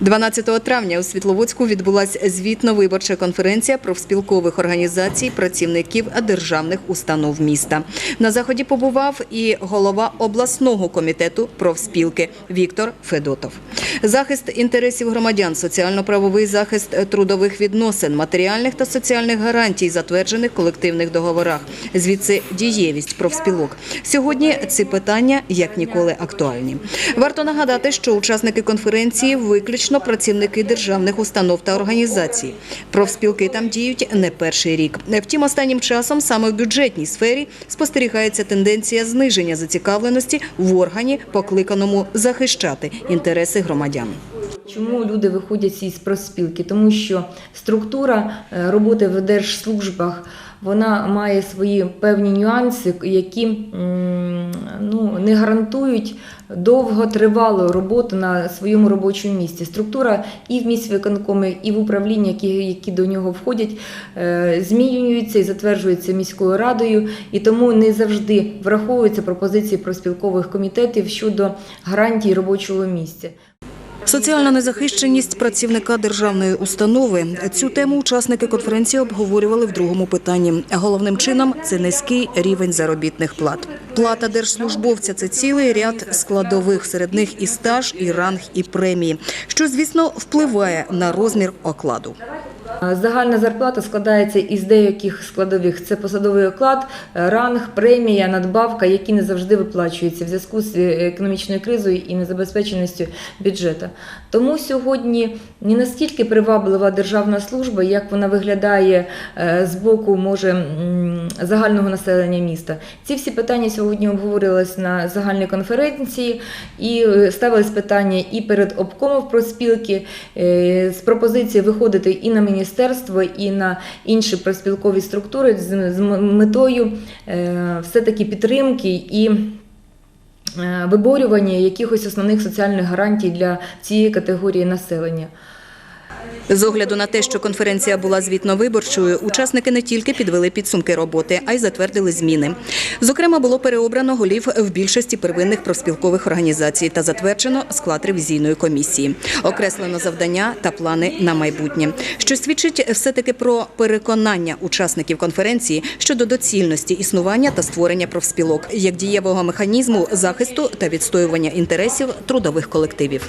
12 травня у Світловодську відбулася звітно-виборча конференція профспілкових організацій працівників державних установ міста. На заході побував і голова обласного комітету профспілки Віктор Федотов. Захист інтересів громадян, соціально-правовий захист трудових відносин, матеріальних та соціальних гарантій, затверджених колективних договорах. Звідси дієвість профспілок. Сьогодні ці питання як ніколи актуальні. Варто нагадати, що учасники конференції виключно працівники державних установ та організацій. Профспілки там діють не перший рік. Втім, останнім часом саме в бюджетній сфері спостерігається тенденція зниження зацікавленості в органі, покликаному захищати інтереси громадян. Чому люди виходять із профспілки? Тому що структура е, роботи в держслужбах вона має свої певні нюанси, які ну, не гарантують довготривалу роботу на своєму робочому місці. Структура і в міськвиконкомі, і в управлінні, які, які до нього входять, е, змінюються і затверджуються міською радою, і тому не завжди враховуються пропозиції профспілкових комітетів щодо гарантій робочого місця. Соціальна незахищеність працівника державної установи. Цю тему учасники конференції обговорювали в другому питанні. Головним чином це низький рівень заробітних плат. Плата держслужбовця це цілий ряд складових, серед них і стаж, і ранг, і премії, що звісно впливає на розмір окладу. Загальна зарплата складається із деяких складових. Це посадовий оклад, ранг, премія, надбавка, які не завжди виплачуються в зв'язку з економічною кризою і незабезпеченістю бюджету. Тому сьогодні не наскільки приваблива державна служба, як вона виглядає е, з боку може загального населення міста. Ці всі питання сьогодні обговорювалися на загальній конференції і е, ставились питання і перед обкомом проспілки е, з пропозицією виходити і на міністерство, і на інші проспілкові структури з, з метою е, все-таки підтримки і е, виборювання якихось основних соціальних гарантій для цієї категорії населення. З огляду на те, що конференція була звітно-виборчою, учасники не тільки підвели підсумки роботи, а й затвердили зміни. Зокрема, було переобрано голів в більшості первинних профспілкових організацій та затверджено склад ревізійної комісії. Окреслено завдання та плани на майбутнє, що свідчить все-таки про переконання учасників конференції щодо доцільності існування та створення профспілок як дієвого механізму захисту та відстоювання інтересів трудових колективів.